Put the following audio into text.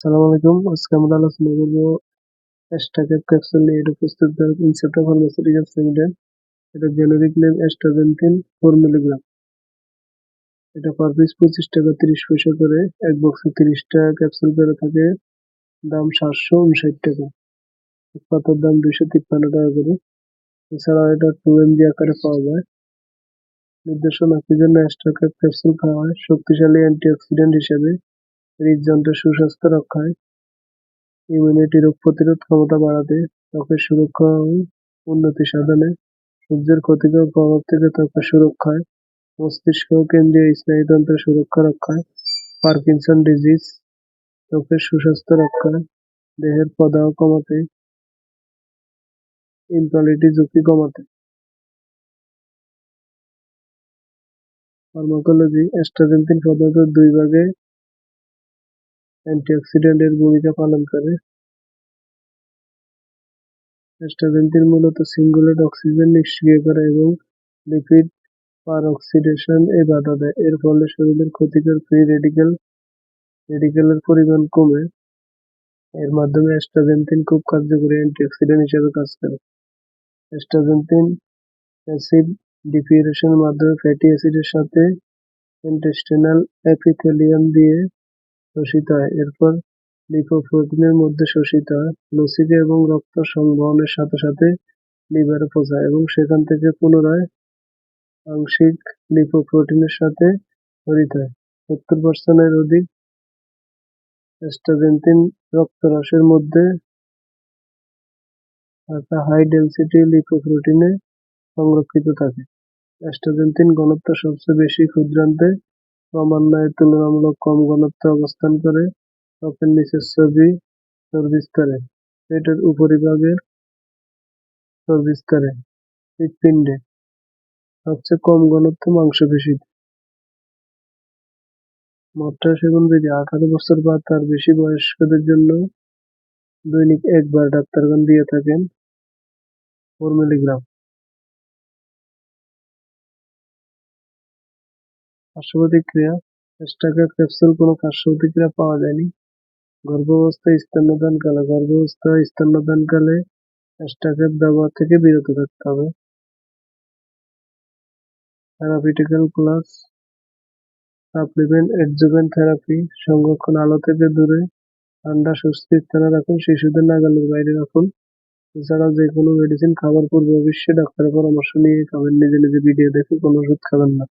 সালাম আলাইকুম। আজকে আমরা আলোচনা করব অ্যাস্টাকেপ ক্যাপসুল নিয়ে। এটা প্রস্তুত ইনসেপ্টা ফার্মাসিউটিক্যালস লিমিটেড এটা generic name astaxanthin four milligram. এটা পার পিস পঁচিশ টাকা তিরিশ পয়সা করে। এক বক্সে তিরিশটা ক্যাপসুল করে থাকে। দাম সাতশো উনষাট টাকা। এক পাতার দাম দুইশো তিপ্পান্ন টাকা করে। এছাড়া এটা টু এমজি আকারে পাওয়া যায়। নির্দেশনা, কি জন্য অ্যাস্টাকেপ ক্যাপসুল খাওয়া হয় শক্তিশালী অ্যান্টিঅক্সিডেন্ট হিসেবে। হৃদযন্ত্রের সুস্বাস্থ্য রক্ষায় ইমিউনিটি রোগ প্রতিরোধ ক্ষমতা বাড়াতে ত্বকের সুরক্ষা ও উন্নতি সাধনে সূর্যের ক্ষতিকর প্রভাব থেকে ত্বকের সুরক্ষায় মস্তিষ্ক ও কেন্দ্রীয় স্নায়ুতন্ত্রের সুরক্ষা রক্ষায় পার্কিনসন ডিজিজ, ত্বকের সুস্বাস্থ্য রক্ষায় দেহের প্রদাহ কমাতে ইনফালিটি ঝুঁকি কমাতে। ফার্মাকোলজি অ্যাস্ট্রাজেন্থিন প্রধানত দুই ভাগে অ্যান্টিঅক্সিডেন্ট এর ভূমিকা পালন করে। অ্যাস্টাজেন্টিন মূলত সিঙ্গুলেট অক্সিজেন নিষ্ক্রিয় করে এবং লিপিড পারঅক্সিডেশন বাধা দেয়। এর ফলে শরীরের ক্ষতিকর ফ্রি রেডিক্যাল রেডিক্যালের পরিমাণ কমে। এর মাধ্যমে অ্যাস্টাজেন্টিন খুব কার্যকরী অ্যান্টিঅক্সিডেন্ট হিসেবে কাজ করে। অ্যাস্টাজেন্টিন অ্যাসিড ডিফিউরেশনের মাধ্যমে ফ্যাটি অ্যাসিডের সাথে ইন্টেস্টিনাল এপিথেলিয়াম দিয়ে শোষিত হয়। এরপর লিপোপ্রোটিনের মধ্যে শোষিত হয়। লসিকা এবং রক্ত সংবহনের সাথে সাথে লিভারে পৌঁছায় এবং সেখান থেকে পুনরায় আংশিক লিপোপ্রোটিনের সাথে তড়িৎ হয়। সত্তর পার্সেন্টের অধিক অ্যাস্টাজেন্টিন রক্তরসের মধ্যে থাকা হাই ডেন্সিটি লিপোপ্রোটিনে সংরক্ষিত থাকে। অ্যাস্টাজেন্টিন ঘনত্ব সবচেয়ে বেশি ক্ষুদ্রান্তে ক্রমান্বয়ে তুলনামূলক কম ঘনত্বে অবস্থান করে ত্বকের নিচের ছবি চর্বিস্তরে পেটের উপরিভাগের চর্বিস্তরে হৃৎপিণ্ডে। সবচেয়ে কম ঘনত্ব মাংসপেশিতে। মাত্রা সেবন বিধি, আঠারো বছর বা তার বেশি বয়স্কদের জন্য দৈনিক একবার ডাক্তারগণ দিয়ে থাকেন ফোর মিলিগ্রাম। পার্শ্ব প্রতিক্রিয়া স্টাকার ক্যাপসুল কোনো পার্শ্ব প্রতিক্রিয়া পাওয়া যায়নি। গর্ভাবস্থায় স্তন্যদানকালে গর্ভাবস্থা স্তন্যদানকালে স্টাকের ব্যবহার থেকে বিরত থাকতে হবে। Therapeutical class supplement adjuvant therapy সংরক্ষণ আলো থেকে দূরে ঠান্ডা সুস্থ স্থানে রাখুন, শিশুদের নাগালের বাইরে রাখুন। এছাড়াও যে কোনো মেডিসিন খাবার পূর্বে অবশ্যই ডাক্তারের পরামর্শ নিয়ে খাবেন, নিজে নিজে ভিডিও দেখে কোনো ওষুধ খাবেন না।